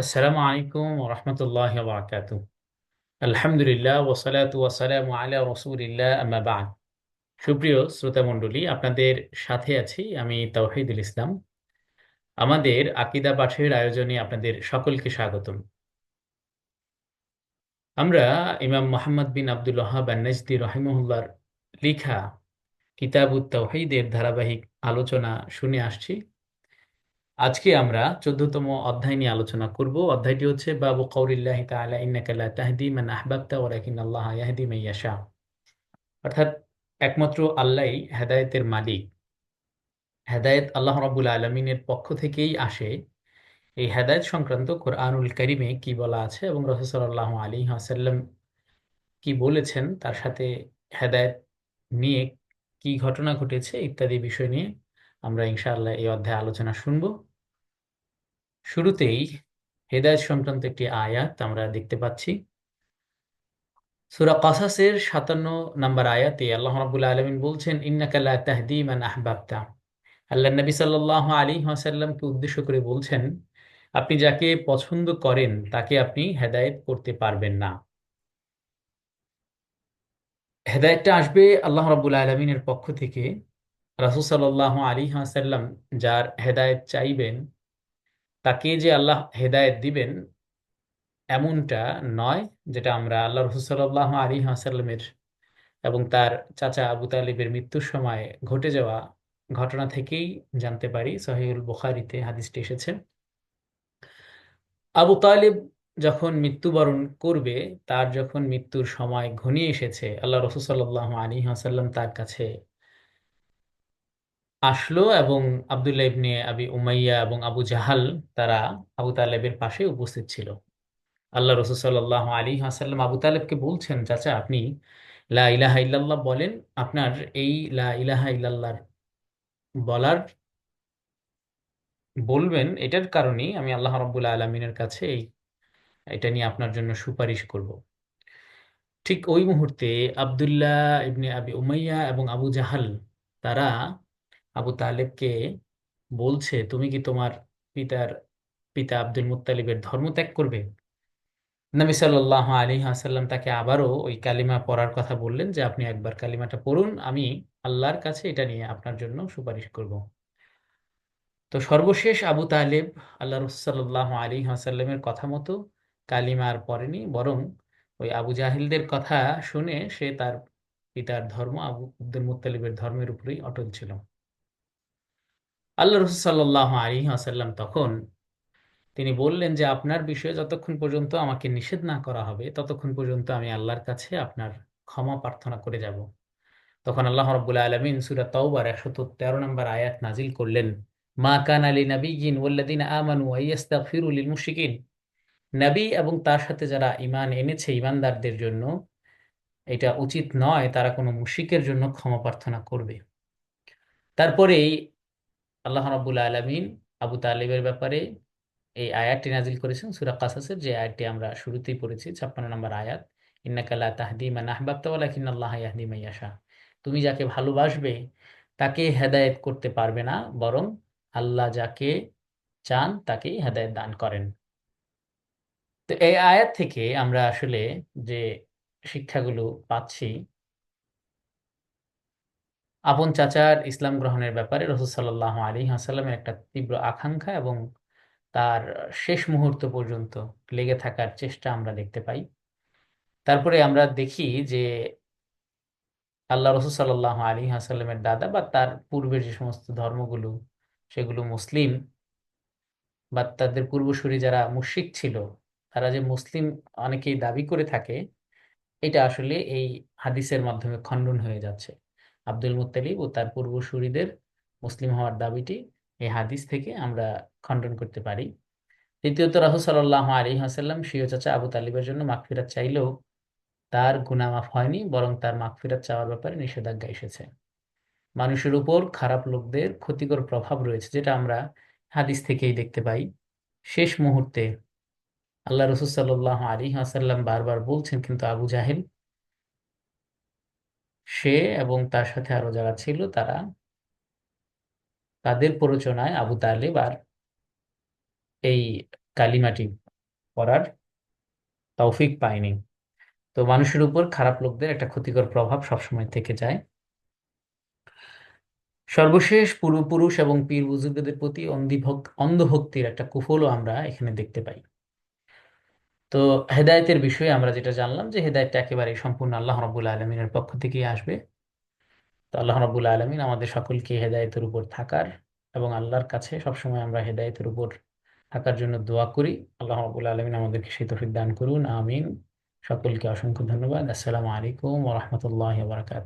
আসসালামু আলাইকুম রহমতুল্লাহ বারকাত আলহামদুলিল্লাহ ওসালাত ওয়াসালাম আলা রসুলিল্লাহ, আম্মা বাদ। সুপ্রিয় শ্রোতা মণ্ডলী আপনাদের সাথে আছি আমি তাওহিদুল ইসলাম। আমাদের আকিদা পাঠের আয়োজনে আপনাদের সকলকে স্বাগতম। আমরা ইমাম মোহাম্মদ বিন আব্দুল ওহাব আন্নাজদি রহিমহুল্লার লিখা কিতাবুত তাওহিদের ধারাবাহিক আলোচনা শুনে আসছি। আজকে আমরা চোদ্দতম অধ্যায় নিয়ে আলোচনা করব। অধ্যায়টি হচ্ছে বাবু কৌরিল্লাহ তাআলা ইন্নাকা লা তাহদি মান আহবাবতা ওয়ালাকিন আল্লাহ ইয়াহদি মান ইয়াশা। অর্থাৎ একমাত্র আল্লাহই হেদায়েতের মালিক। হেদায়েত আল্লাহ রাব্বুল আলামিনের পক্ষ থেকেই আসে। এই হেদায়েত সংক্রান্ত কোরআনুল কারিমে কি বলা আছে এবং রাসূল সাল্লাল্লাহু আলাইহি ওয়াসাল্লাম কি বলেছেন, তার সাথে হেদায়েত নিয়ে কি ঘটনা ঘটেছে ইত্যাদি বিষয় নিয়ে আমরা ইনশাআল্লাহ এই অধ্যায়ে আলোচনা শুনব। শুরুতেই হেদায়ত সংক্রান্ত একটি আয়াত আমরা দেখতে পাচ্ছি। সুরা কাসাসের সাতান্ন নাম্বার আয়াতে আল্লাহ রাবুল আলমিন বলছেন ইন্নাকাল্লা তাহদি মান আহবাবতা। আল্লাহ নবী সাল্লাহ আলী হাসাল্লামকে উদ্দেশ্য করে বলছেন, আপনি যাকে পছন্দ করেন, তাকে আপনি হেদায়েত করতে পারবেন না। হেদায়তটা আসবে আল্লাহ রাবুল আলমিনের পক্ষ থেকে। রাসুল সাল্লাহ আলী হাসাল্লাম যার হেদায়েত চাইবেন, তাকে যে আল্লাহ হেদায়েত দিবেন, এমনটা নয় যেটা আমরা আল্লাহ রসুল্লাহ আলী হাসাল্লামের এবং তার চাচা আবু তালিবের মৃত্যুর সময় ঘটে যাওয়া ঘটনা থেকেই জানতে পারি। সহিউল বুখারিতে হাদিসটি এসেছে। আবু তালিব যখন মৃত্যুবরণ করবে, তার যখন মৃত্যুর সময় ঘনিয়ে এসেছে আল্লাহ রসুল্লাহ আলী হাসাল্লাম তার কাছে আসলো এবং আবদুল্লাহ ইবনে আবি উমাইয়া এবং আবু জাহাল, তারা আবু তালেবের পাশে উপস্থিত ছিল। আল্লাহ রসুল সাল্লাহ আলী হাসাল্লাম আবু তালেবকে বলছেন, চাচা, আপনি লা ইলাহা ইল্লাল্লাহ বলেন, আপনার এই লা ইলাহা ইল্লাল্লাহর বলার বলবেন, এটার কারণেই আমি আল্লাহ রব্বুল আলমিনের কাছে এই, এটা নিয়ে আপনার জন্য সুপারিশ করব। ঠিক ওই মুহূর্তে আবদুল্লাহ ইবনে আবি উমাইয়া এবং আবু জাহাল, তারা আবু তালেবকে বলছে, তুমি কি তোমার পিতার, পিতা আব্দুল মুত্তালিবের ধর্ম ত্যাগ করবে? নবী সাল্লাহ আলী আসাল্লাম তাকে আবারও ওই কালিমা পড়ার কথা বললেন যে, আপনি একবার কালিমাটা পড়ুন, আমি আল্লাহর কাছে এটা নিয়ে আপনার জন্য সুপারিশ করব। তো সর্বশেষ আবু তালেব আল্লাহ রসাল্লাহ আলী আসাল্লামের কথা মতো কালিমা আর পড়েনি, বরং ওই আবু জাহিলদের কথা শুনে সে তার পিতার ধর্ম, আবু আব্দুল মুতালিবের ধর্মের উপরেই অটল ছিল। আল্লাহ রসুল্লাহ আলী আসাল্লাম তখন তিনি বললেন যে, আপনার বিষয়ে যতক্ষণ পর্যন্ত আমাকে নিষেধ না করা হবে, ততক্ষণ পর্যন্ত আমি আল্লাহর কাছে আপনার ক্ষমা প্রার্থনা করে যাব। তখন আল্লাহ রব্বুল্লা আলমিন সুরা তওবার একশত তেরো নম্বর আয়াত নাজিল করলেন, মা কান আলী নবীন ওল্লাদিন আমানু আইয়াস্তাগফিরুল লিল মুশরিকিন নবী এবং তার সাথে যারা ইমান এনেছে ইমানদারদের জন্য, এটা উচিত নয়, তারা কোনো মুশিকের জন্য ক্ষমা প্রার্থনা করবে। তারপরেই আল্লাহ রব্বুল্লা আলমিন আবু তালিবের ব্যাপারে এই আয়াতটি নাজিল করেছেন, সুরা কাসাসের যে আয়াতটি আমরা শুরুতেই পড়েছি, ছাপ্পান্ন নম্বর আয়াত ইন্নাকাল্লা তাহদি মান আহবাবতা ওয়ালাকিন আল্লাহ ইয়াহদি মাইয়াশা তুমি যাকে ভালোবাসবে তাকে হেদায়েত করতে পারবে না, বরং আল্লাহ যাকে চান তাকেই হেদায়েত দান করেন। তো এই আয়াত থেকে আমরা আসলে যে শিক্ষাগুলো পাচ্ছি আপন চাচার ইসলাম গ্রহণের ব্যাপারে রসুল সাল্লাহ আলী হাসাল্লামের একটা তীব্র আকাঙ্ক্ষা এবং তার শেষ মুহূর্ত পর্যন্ত লেগে থাকার চেষ্টা আমরা দেখতে পাই। তারপরে আমরা দেখি যে আল্লাহ রসুল সাল্লাহ আলী হাসাল্লামের দাদা বা তার পূর্বের যে সমস্ত ধর্মগুলো, সেগুলো মুসলিম বা তাদের পূর্বসূরি যারা মুশিক ছিল, তারা যে মুসলিম অনেকেই দাবি করে থাকে, এটা আসলে এই হাদিসের মাধ্যমে খণ্ডন হয়ে যাচ্ছে। আব্দুল মুত্তালিব ও তার পূর্বসূরিদের মুসলিম হওয়ার দাবিটি এই হাদিস থেকে আমরা খণ্ডন করতে পারি। দ্বিতীয়ত রাহুল সাল্লাহ আলী হাসাল্লাম শিও চাচা আবু তালিবের জন্য মাগফিরাত চাইলেও তার গুনামাফ হয়নি, বরং তার মাগফিরাত চাওয়ার ব্যাপারে নিষেধাজ্ঞা এসেছে। মানুষের উপর খারাপ লোকদের ক্ষতিকর প্রভাব রয়েছে, যেটা আমরা হাদিস থেকেই দেখতে পাই। শেষ মুহূর্তে আল্লাহ রসুল সাল্লাহ আলী হাসাল্লাম বারবার বলছেন, কিন্তু আবু জাহেল সে এবং তার সাথে আরও যারা ছিল তারা তাদের প্ররোচনায় আবু তালেব আর এই কালিমাটি করার তৌফিক পায়নি। তো মানুষের উপর খারাপ লোকদের একটা ক্ষতিকর প্রভাব সবসময় থেকে যায়। সর্বশেষ পূর্বপুরুষ এবং পীর বুজুর্গদের প্রতি অন্ধভক্তির একটা কুফলও আমরা এখানে দেখতে পাই। তো হেদায়তের বিষয়ে আমরা যেটা জানলাম যে হেদায়তটা একেবারে সম্পূর্ণ আল্লাহ রবুল আলমিনের পক্ষ থেকেই আসবে। তো আল্লাহ রবুল আলমিন আমাদের সকলকে হেদায়তের উপর থাকার এবং আল্লাহর কাছে সবসময় আমরা হেদায়তের উপর থাকার জন্য দোয়া করি। আল্লাহ রবুল আলমিন আমাদেরকে সেই তফিক দান করুন, আমিন। সকলকে অসংখ্য ধন্যবাদ। আসসালামু আলাইকুম ওরহমতুল্লাহ বারকাত